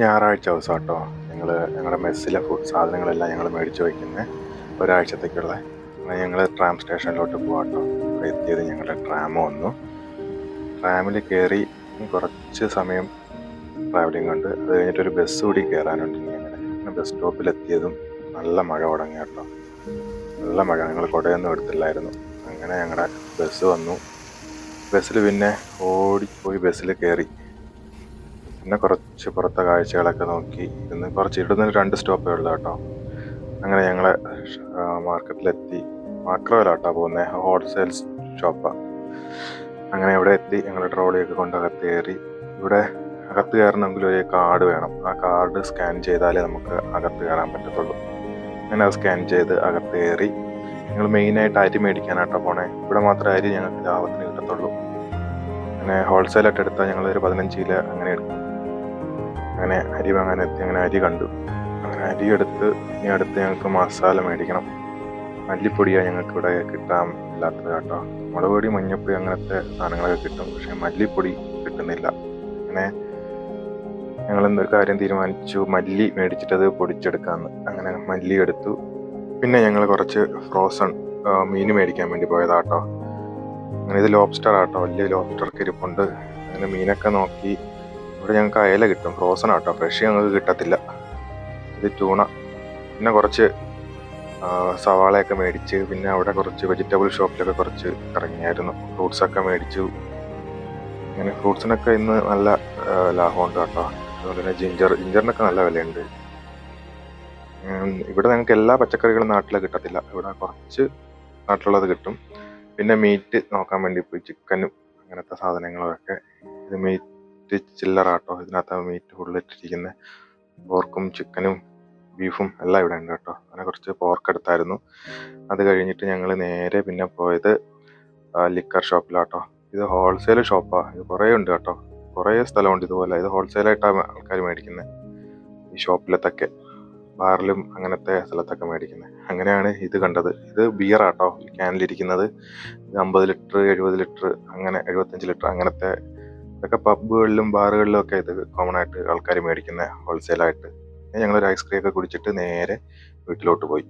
ഞായറാഴ്ച ദിവസം കേട്ടോ ഞങ്ങൾ ഞങ്ങളുടെ മെസ്സിലെ ഫുഡ് സാധനങ്ങളെല്ലാം ഞങ്ങൾ മേടിച്ച് വയ്ക്കുന്നത് ഒരാഴ്ചത്തേക്കുള്ള. ഞങ്ങൾ ട്രാം സ്റ്റേഷനിലോട്ട് പോകാം കേട്ടോ എത്തിയത് ഞങ്ങളുടെ ട്രാം വന്നു. ട്രാമിൽ കയറി കുറച്ച് സമയം ട്രാവലിംഗ് ഉണ്ട്. അത് കഴിഞ്ഞിട്ട് ഒരു ബസ് കൂടി കയറാനുണ്ട് അങ്ങനെ. അങ്ങനെ ബസ് സ്റ്റോപ്പിലെത്തിയതും നല്ല മഴ തുടങ്ങി കേട്ടോ നല്ല മഴ. ഞങ്ങൾ കുടയൊന്നും എടുത്തില്ലായിരുന്നു. അങ്ങനെ ഞങ്ങളുടെ ബസ് വന്നു. ബസ്സിൽ പിന്നെ ഓടിപ്പോയി ബസ്സിൽ കയറി പിന്നെ കുറച്ച് പുറത്തെ കാഴ്ചകളൊക്കെ നോക്കി ഇന്ന് കുറച്ച് ഇടുന്ന രണ്ട് സ്റ്റോപ്പേ ഉള്ളൂ കേട്ടോ. അങ്ങനെ ഞങ്ങൾ മാർക്കറ്റിലെത്തി. മാക്രോയിലാട്ടോ പോകുന്നത് ഹോൾസെയിൽ ഷോപ്പാണ് അങ്ങനെ ഇവിടെ എത്തി ഞങ്ങൾ ട്രോളിയൊക്കെ കൊണ്ട് അകത്ത് കയറി. ഇവിടെ അകത്ത് കയറണമെങ്കിൽ ഒരു കാർഡ് വേണം. ആ കാർഡ് സ്കാൻ ചെയ്താലേ നമുക്ക് അകത്ത് കയറാൻ പറ്റത്തുള്ളൂ. അങ്ങനെ അത് സ്കാൻ ചെയ്ത് അകത്ത് കയറി. ഞങ്ങൾ മെയിനായിട്ട് അരി മേടിക്കാനാട്ടോ പോണേ. ഇവിടെ മാത്രമേ അരി ഞങ്ങൾക്ക് ലാഭത്തിന് കിട്ടത്തുള്ളൂ. അങ്ങനെ ഹോൾസെയിലായിട്ട് എടുത്താൽ ഞങ്ങൾ ഒരു പതിനഞ്ച് കിലോ അങ്ങനെ എടുക്കും. അങ്ങനെ അരി വാങ്ങാൻ എത്തി അങ്ങനെ അരി കണ്ടു. അങ്ങനെ അരി എടുത്ത് ഇനി അടുത്ത് ഞങ്ങൾക്ക് മസാല മേടിക്കണം. മല്ലിപ്പൊടിയാണ് ഞങ്ങൾക്ക് ഇവിടെ കിട്ടാൻ ഇല്ലാത്തത് കേട്ടോ. മുളക് പൊടി മഞ്ഞപ്പൊടി അങ്ങനത്തെ സാധനങ്ങളൊക്കെ കിട്ടും. പക്ഷെ മല്ലിപ്പൊടി കിട്ടുന്നില്ല. അങ്ങനെ ഞങ്ങൾ എന്തൊരു കാര്യം തീരുമാനിച്ചു? മല്ലി മേടിച്ചിട്ടത് പൊടിച്ചെടുക്കാമെന്ന് അങ്ങനെ മല്ലി എടുത്തു. പിന്നെ ഞങ്ങൾ കുറച്ച് ഫ്രോസൺ മീൻ മേടിക്കാൻ വേണ്ടി പോയതാട്ടോ. അങ്ങനെ ഇത് ലോബ്സ്റ്റർ ആട്ടോ. വലിയ ലോബ്സ്റ്റർ ഇരിപ്പുണ്ട്. അങ്ങനെ മീനൊക്കെ നോക്കി ഇവിടെ ഞങ്ങൾക്ക് അയല കിട്ടും ഫ്രോസൺ ആട്ടോ. ഫ്രഷ് ഞങ്ങൾക്ക് കിട്ടത്തില്ല. ഇത് ട്യൂണ പിന്നെ കുറച്ച് സവാളയൊക്കെ മേടിച്ച് പിന്നെ അവിടെ കുറച്ച് വെജിറ്റബിൾ ഷോപ്പിലൊക്കെ കുറച്ച് ഇറങ്ങിയായിരുന്നു. ഫ്രൂട്ട്സൊക്കെ മേടിച്ചു. അങ്ങനെ ഫ്രൂട്ട്സിനൊക്കെ ഇന്ന് നല്ല ലാഭമുണ്ട് കേട്ടോ. അതുപോലെ തന്നെ ജിഞ്ചർ ജിഞ്ചറിനൊക്കെ നല്ല വിലയുണ്ട്. ഇവിടെ ഞങ്ങൾക്ക് എല്ലാ പച്ചക്കറികളും നാട്ടിൽ കിട്ടത്തില്ല. ഇവിടെ കുറച്ച് നാട്ടിലുള്ളത് കിട്ടും. പിന്നെ മീറ്റ് നോക്കാൻ വേണ്ടി പോയി ചിക്കനും അങ്ങനത്തെ സാധനങ്ങളൊക്കെ. ഇത് മീറ്റ് ചില്ലറാട്ടോ. ഇതിനകത്ത് മീറ്റ് ഫുള്ളിട്ടിരിക്കുന്നത് പോർക്കും ചിക്കനും ബീഫും എല്ലാം ഇവിടെ ഉണ്ട് കേട്ടോ. അങ്ങനെ കുറച്ച് പോർക്ക് എടുത്തായിരുന്നു. അത് കഴിഞ്ഞിട്ട് ഞങ്ങൾ നേരെ പിന്നെ പോയത് ലിക്കർ ഷോപ്പിലാട്ടോ ഇത് ഹോൾസെയിൽ ഷോപ്പാണ് ഇത് കുറേ ഉണ്ട് കേട്ടോ. കുറേ സ്ഥലമുണ്ട് ഇതുപോലെ. ഇത് ഹോൾസെയിലായിട്ടാണ് ആൾക്കാർ മേടിക്കുന്നത് ഈ ഷോപ്പിലത്തൊക്കെ ബാറിലും അങ്ങനത്തെ സ്ഥലത്തൊക്കെ മേടിക്കുന്നത് അങ്ങനെയാണ് ഇത് കണ്ടത്. ഇത് ബിയർ ആട്ടോ ക്യാനിലിരിക്കുന്നത് ഇത് അമ്പത് ലിറ്റർ എഴുപത് ലിറ്റർ അങ്ങനെ എഴുപത്തഞ്ച് ലിറ്റർ അങ്ങനത്തെ ഇതൊക്കെ പബ്ബുകളിലും ബാറുകളിലും ഒക്കെ ഇത് കോമൺ ആയിട്ട് ആൾക്കാർ മേടിക്കുന്ന ഹോൾസെയിലായിട്ട് ഒരു ഐസ്ക്രീം ഒക്കെ കുടിച്ചിട്ട് നേരെ വീട്ടിലോട്ട് പോയി.